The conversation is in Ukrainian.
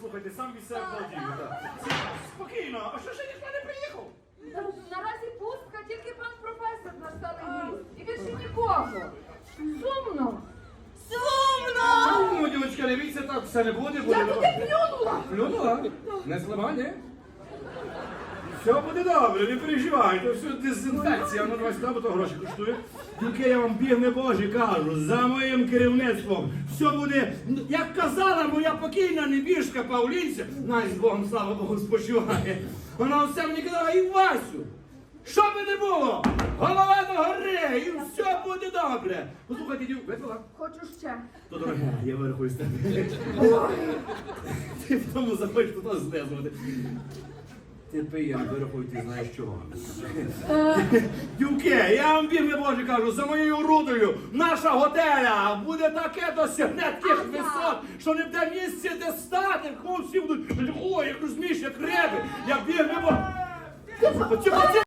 слухайте, сам від себе платію. Спокійно, а що ще ніхто не приїхав? Ну, наразі пустка, тільки пан професор на старий. І більше нікого. Сумно. Сумно! Ну, дівчатка, не бійся так, все не буде. буде. Я туди плюнула. Плюнула? Не злива, ні? Все буде добре, не переживай, то все дезінфекція, воно 20 бо то гроші коштує. Тільки я вам біг не божі кажу, за моїм керівництвом все буде, як казала моя покійна небіжка Павлінця, най з Богом, слава Богу, спочиває. Вона все мені казала і Васю. Що би не було, голова до гори, і все буде добре. Послухайте, дів, випила? Хочу ще. То дорога, я вирахую з тебе. Ти в тому захочеш тут злезувати. Ти пий, я вирахую, ти знаєш чого. Дюки, я вам бігне Боже кажу, за моєю рудою наша готеля буде таке досягне тих висот, що не буде місця, де стати. Хлопці будуть, ой, як розумієш, як реби, я бігне Боже.